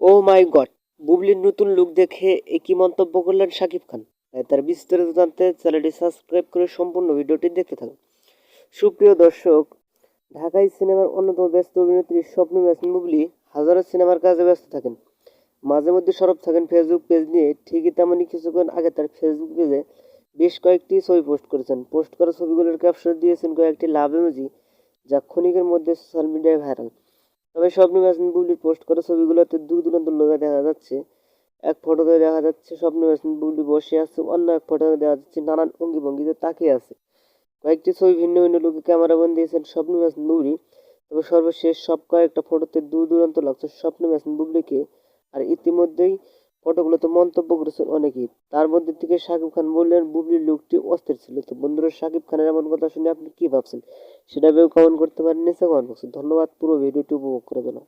ও মাই god, বুবলির নতুন look দেখে একই মন্তব্য করলেন শাকিব খান? তার বিস্তারিত জানতে চ্যানেলটি সাবস্ক্রাইব করে সম্পূর্ণ ভিডিওটি দেখতে থাকুন। সুপ্রিয় দর্শক, ঢাকাই সিনেমার অন্যতম ব্যস্ত অভিনেত্রী স্বপ্ন ম্যাসিন বুবলি হাজারো সিনেমার কাজে ব্যস্ত থাকেন। মাঝে মধ্যে সরব থাকেন ফেসবুক পেজ নিয়ে, ঠিকই তেমনই কিছুক্ষণ আগে তার ফেসবুক পেজে বেশ কয়েকটি ছবি পোস্ট করেছেন। পোস্ট করা ছবিগুলোর ক্যাপশন দিয়েছেন কয়েকটি লাভ এমোজি যা ক্ষণিকের মধ্যে সোশ্যাল মিডিয়ায় ভাইরাল তবে স্বপ্ন ম্যাসিন বুবলির পোস্ট করা ছবিগুলোতে দূর দূরান্ত লোকে দেখা যাচ্ছে। এক ফটোতে দেখা যাচ্ছে স্বপ্ন ম্যাসিন বুবলি বসে আছে, অন্য এক ফটোতে দেখা যাচ্ছে নানান অঙ্গি ভঙ্গিতে তাকিয়ে আছে। কয়েকটি ছবি ভিন্ন ভিন্ন লোকে ক্যামেরা বন্ধ দিয়েছেন স্বপ্ন ম্যাসিন বুবলি তবে সর্বশেষ সব কয়েকটা ফটোতে দূর দূরান্ত লাগছে স্বপ্ন ম্যাসিন বুবলিকে আর ইতিমধ্যেই ফটোগুলোতে মন্তব্য করেছেন অনেকেই। তার মধ্যে থেকে শাকিব খান বললেন, বুবলির লুকটি অস্থির ছিল। তো বন্ধুরা, শাকিব খানের এমন কথা শুনে আপনি কি ভাবছেন? সেটা ভেবে কমেন্ট করতে পারেন নিচে কমেন্ট বক্সে ধন্যবাদ, পুরো ভিডিওটি উপভোগ করে জন্য